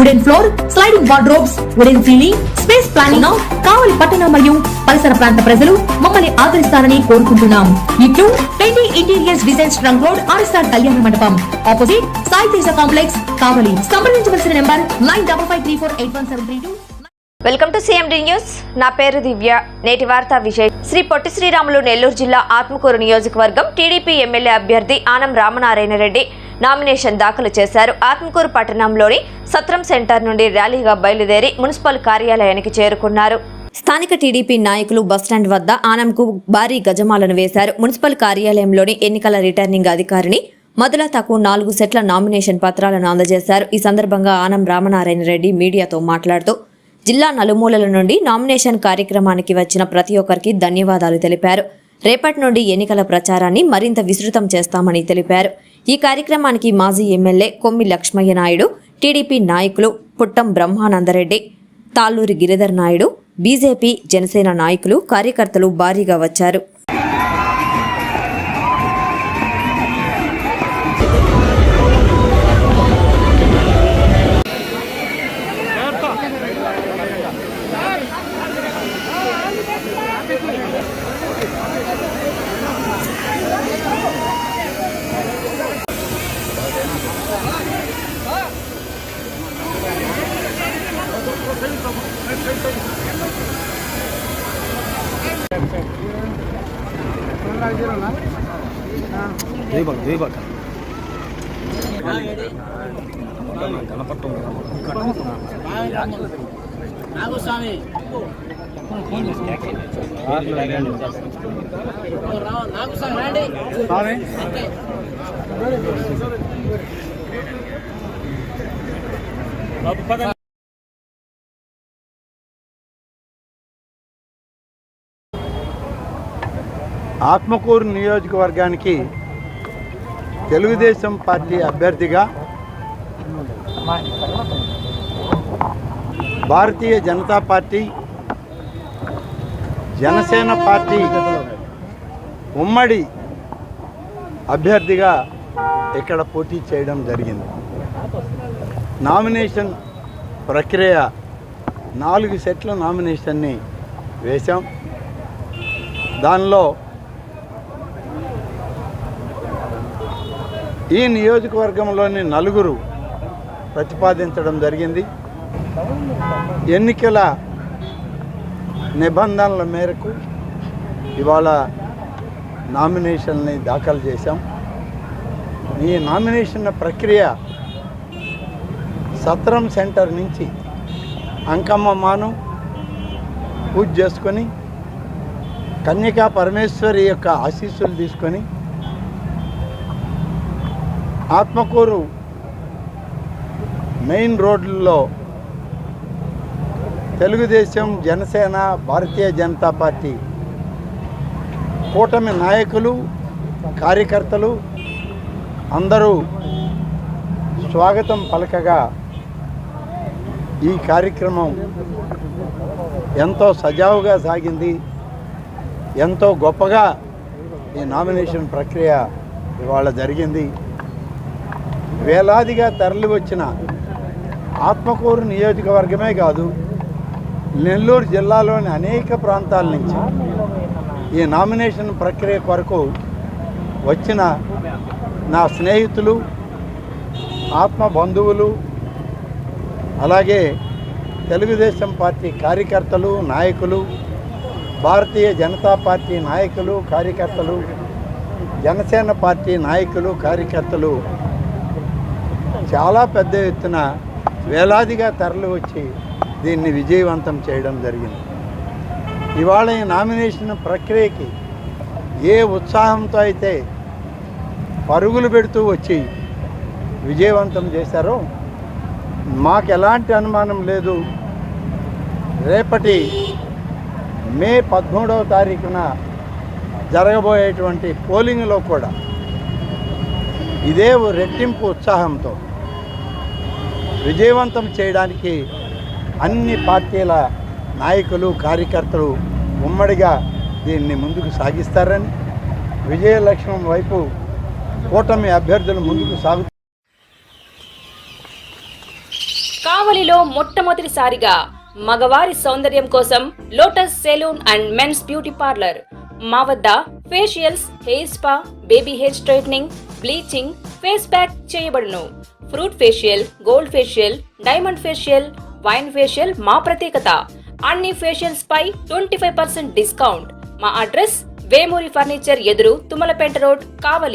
wooden floor sliding wardrobes wooden ceiling space planning Kavali పట్టణ మరియు పరిసర ప్రాంత ప్రజలు మమ్మల్ని ఆదరిస్తారని కోరుకుంటున్నాం. ఇట్లు trendy interiors design trunk road RSR కళ్యాణ మండపం. Opposite Sai Teja complex Kavali. సంప్రదించవలసిన number nine double five three four eight one seven three two. Welcome to CMD news. నా పేరు దివ్య. నేటి వార్త విజయ్ శ్రీ పొట్టి శ్రీరాములు నెల్లూరు జిల్లా ఆత్మకూరు నియోజకవర్గం టీడీపీ ఎమ్మెల్యే అభ్యర్థి ఆనం రామనారాయణ రెడ్డి. నామినేషన్ దాఖలు చేశారు. ఆత్మకూరు పట్టణంలోని సత్రం సెంటర్ నుండి ర్యాలీగా బయలుదేరి మున్సిపల్ కార్యాలయానికి చేరుకున్నారు. స్థానిక టీడీపీ నాయకులు బస్టాండ్ వద్ద ఆనంకు భారీ గజమాలను వేశారు. మున్సిపల్ కార్యాలయంలోని ఎన్నికల రిటర్నింగ్ అధికారిని మధులతకు నాలుగు సెట్ల నామినేషన్ పత్రాలను అందజేశారు. ఈ సందర్భంగా ఆనం రామనారాయణ రెడ్డి మీడియాతో మాట్లాడుతూ జిల్లా నలుమూలల నుండి నామినేషన్ కార్యక్రమానికి వచ్చిన ప్రతి ఒక్కరికి ధన్యవాదాలు తెలిపారు. రేపటి నుండి ఎన్నికల ప్రచారాన్ని మరింత విస్తృతం చేస్తామని తెలిపారు. ఈ కార్యక్రమానికి మాజీ ఎమ్మెల్యే కొమ్మి లక్ష్మయ్య నాయుడు టీడీపీ నాయకులు పుట్టం బ్రహ్మానందరెడ్డి తాళ్ళూరి గిరిధర్ నాయుడు బీజేపీ జనసేన నాయకులు కార్యకర్తలు భారీగా వచ్చారు. నాగస్వామి. నాగస్వామి రండి. ఆత్మకూరు నియోజకవర్గానికి తెలుగుదేశం పార్టీ అభ్యర్థిగా భారతీయ జనతా పార్టీ జనసేన పార్టీ ఉమ్మడి అభ్యర్థిగా ఇక్కడ పోటీ చేయడం జరిగింది. నామినేషన్ ప్రక్రియ నాలుగు సెట్ల నామినేషన్ని వేశాం. దానిలో ఈ నియోజకవర్గంలోని నలుగురు ప్రతిపాదించడం జరిగింది. ఎన్నికల నిబంధనల మేరకు ఇవాళ నామినేషన్ని దాఖలు చేశాం. ఈ నామినేషన్ ప్రక్రియ సత్రం సెంటర్ నుంచి అంకమ్మ మాను పూజ చేసుకొని కన్యకా పరమేశ్వరి యొక్క ఆశీస్సులు తీసుకొని ఆత్మకూరు మెయిన్ రోడ్లలో తెలుగుదేశం జనసేన భారతీయ జనతా పార్టీ కూటమి నాయకులు కార్యకర్తలు అందరూ స్వాగతం పలకగా ఈ కార్యక్రమం ఎంతో సజావుగా సాగింది. ఎంతో గొప్పగా ఈ నామినేషన్ ప్రక్రియ ఇవాళ జరిగింది. వేలాదిగా తరలి వచ్చిన ఆత్మకూరు నియోజకవర్గమే కాదు నెల్లూరు జిల్లాలోని అనేక ప్రాంతాల నుంచి ఈ నామినేషన్ ప్రక్రియ కొరకు వచ్చిన నా స్నేహితులు ఆత్మ బంధువులు అలాగే తెలుగుదేశం పార్టీ కార్యకర్తలు నాయకులు భారతీయ జనతా పార్టీ నాయకులు కార్యకర్తలు జనసేన పార్టీ నాయకులు కార్యకర్తలు చాలా పెద్ద ఎత్తున వేలాదిగా తరలి వచ్చి దీన్ని విజయవంతం చేయడం జరిగింది. ఇవాళ ఈ నామినేషన్ ప్రక్రియకి ఏ ఉత్సాహంతో అయితే పరుగులు పెడుతూ వచ్చి విజయవంతం చేశారో మాకు ఎలాంటి అనుమానం లేదు. రేపటి మే పదమూడవ తారీఖున జరగబోయేటువంటి పోలింగ్లో కూడా ఇదే ఓ రెట్టింపు ఉత్సాహంతో విజయవంతం చేయడానికి అన్ని పార్టీల నాయకులు కార్యకర్తలు ఉమ్మడిగా దీన్ని ముందుకు సాగిస్తారని విజయలక్ష్మం వైపు కూటమి అభ్యర్థులు ముందుకు సాగు కావలిలో మొట్టమొదటిసారిగా మగవారి సౌందర్యం కోసం lotus salon and men's beauty parlour. మా వద్ద facials hair spa baby hair straightening bleaching face pack చేయబడును. Fruit facial gold facial diamond facial wine facial మా ప్రత్యేకత. అన్ని ఫేషియల్స్ పై ట్వంటీ ఫైవ్ పర్సెంట్ డిస్కౌంట్. మా అడ్రస్ వేమూరి ఫర్నిచర్ ఎదురు తుమ్మలపేట రోడ్ కావలి.